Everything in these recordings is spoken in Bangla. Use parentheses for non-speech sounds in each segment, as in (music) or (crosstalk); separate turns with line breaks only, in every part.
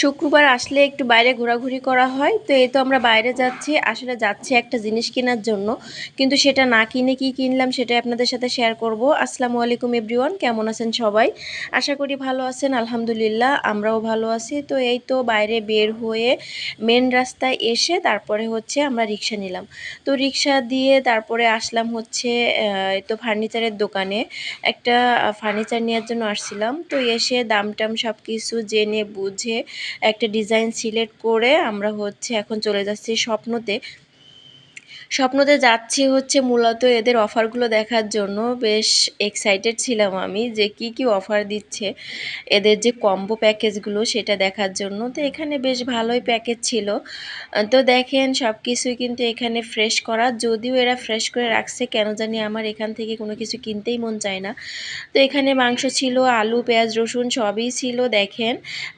শুক্রবার আসলে একটু বাইরে ঘোরাঘুরি করা হয়, তো এই তো আমরা বাইরে যাচ্ছি, আসলে যাচ্ছি একটা জিনিস কেনার জন্য। কিন্তু সেটা না কিনে কি কিনলাম সেটা আপনাদের সাথে শেয়ার করব। আসসালামু আলাইকুম এভরিওয়ান কেমন আছেন সবাই? আশা করি ভালো আছেন, আলহামদুলিল্লাহ, আমরাও ভালো আছি। তো এই তো বাইরে বের হয়ে মেন রাস্তায় এসে তারপরে হচ্ছে আমরা রিক্সা নিলাম। তো রিক্সা দিয়ে তারপরে আসলাম হচ্ছে তো ফার্নিচারের দোকানে। একটা ফার্নিচার নেওয়ার জন্য আসছিলাম। তো এসে দাম টাম সব কিছু জেনে বুঝে একটা ডিজাইন সিলেক্ট করে আমরা হচ্ছে এখন চলে যাচ্ছি স্বপ্নতে। স্বপ্নতে যাচ্ছি হচ্ছে মূলত এদের অফারগুলো দেখার জন্য। বেশ এক্সাইটেড ছিলাম আমি যে কি কি অফার দিচ্ছে এদের যে কম্বো প্যাকেজগুলো সেটা দেখার জন্য। তো এখানে বেশ ভালোই প্যাকেজ ছিল। তো দেখেন সব কিছুই কিন্তু এখানে ফ্রেশ করা। যদিও এরা ফ্রেশ করে রাখছে, কেন জানি আমার এখান থেকে কোনো কিছু কিনতেই মন চায় না। তো এখানে মাংস ছিল, আলু, পেঁয়াজ, রসুন সবই ছিল, দেখেন।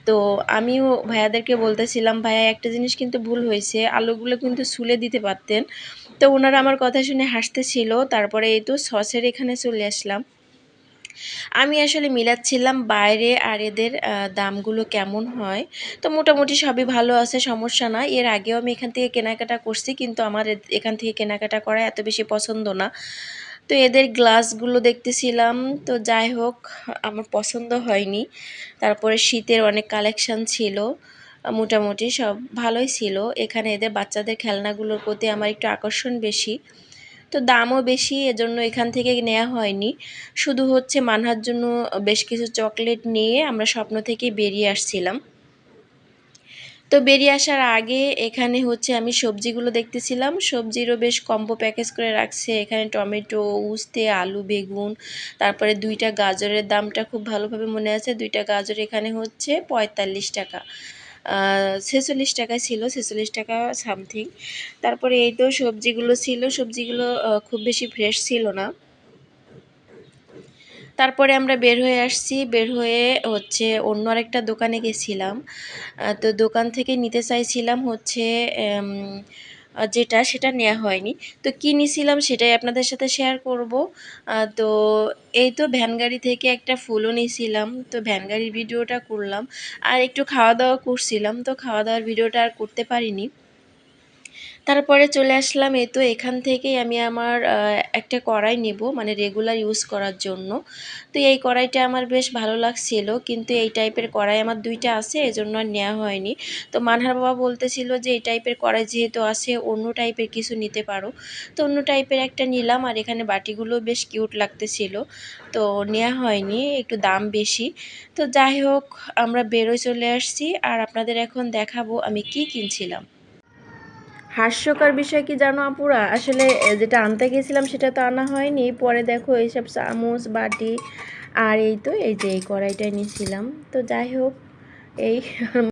তো আমিও ভাইয়াদেরকে বলতেছিলাম, ভাইয়া, একটা জিনিস কিন্তু ভুল হয়েছে। আলুগুলো কিন্তু সুলে দিতে পারতেন। তো ওনারা আমার কথা শুনে হাসতেছিল। তারপরে এই তো সসের এখানে চলে আসলাম। আমি আসলে মিলাচ্ছিলাম বাইরে আর এদের দামগুলো কেমন হয়। তো মোটামুটি সবই ভালো আছে, সমস্যা না। এর আগেও আমি এখান থেকে কেনাকাটা করছি, কিন্তু আমার এখান থেকে কেনাকাটা করা এত বেশি পছন্দ না। তো এদের গ্লাসগুলো দেখতেছিলাম। তো যাই হোক, আমার পছন্দ হয়নি। তারপরে শীতের অনেক কালেকশান ছিল। মোটামুটি সব ভালোই ছিল। এখানে এদের বাচ্চাদের খেলনাগুলোর প্রতি আমার একটু আকর্ষণ বেশি। তো দামও বেশি, এজন্য এখান থেকে নেওয়া হয়নি। শুধু হচ্ছে মানহার জন্য বেশ কিছু চকলেট নিয়ে আমরা স্বপ্ন থেকে বেরিয়ে আসছিলাম। তো বেরিয়ে আসার আগে এখানে হচ্ছে আমি সবজিগুলো দেখতেছিলাম। সবজিরও বেশ কম্বো প্যাকেজ করে রাখছে। এখানে টমেটো, উস্তে, আলু, বেগুন, তারপরে দুইটা গাজরের দামটা খুব ভালোভাবে মনে আছে। দুইটা গাজর এখানে হচ্ছে পঁয়তাল্লিশ টাকা। ছেচল্লিশ টাকা ছিল, ছেচল্লিশ টাকা সামথিং তারপরে এই তো সবজিগুলো ছিল, সবজিগুলো খুব বেশি ফ্রেশ ছিল না। তারপরে আমরা বের হয়ে আসছি, বের হয়ে হচ্ছে অন্য আরেকটা দোকানে গেছিলাম। তো দোকান থেকে নিতে চাইছিলাম হচ্ছে যেটা, সেটা নেওয়া হয়নি। তো কী নিয়েছিলাম সেটাই আপনাদের সাথে শেয়ার করব। তো এই তো ভ্যান গাড়ি থেকে একটা ফুলও নিয়েছিলাম তো ভ্যান গাড়ির ভিডিওটা করলাম। আর একটু খাওয়া দাওয়া করছিলাম। তো খাওয়া দাওয়ার ভিডিওটা আর করতে পারিনি। তারপরে চলে আসলাম এই তো এখান থেকেই আমি আমার একটা কড়াই নেব মানে রেগুলার ইউজ করার জন্য। তো এই কড়াইটা আমার বেশ ভালো লাগছিল, কিন্তু এই টাইপের কড়াই আমার দুইটা আছে, এজন্য আর নেওয়া হয়নি। তো মানহার বাবা বলতেছিল যে, এই টাইপের কড়াই যেহেতু আছে, অন্য টাইপের কিছু নিতে পারো। তো অন্য টাইপের একটা নিলাম, আর এখানে বাটিগুলো বেশ কিউট লাগতেছিল। তো নেওয়া হয়নি, একটু দাম বেশি। তো যাই হোক, আমরা বেরোয় চলে আসছি, আর আপনাদের এখন দেখাবো আমি কি কিনছিলাম। হাস্যকর বিষয় কি জানো আপুরা? আসলে যেটা আনতে গেছিলাম সেটা তো আনা হয়নি। পরে দেখো এইসব চামচ, বাটি আর এই তো, এই যে এই কড়াইটাই নিয়েছিলাম তো যাই হোক, এই (laughs)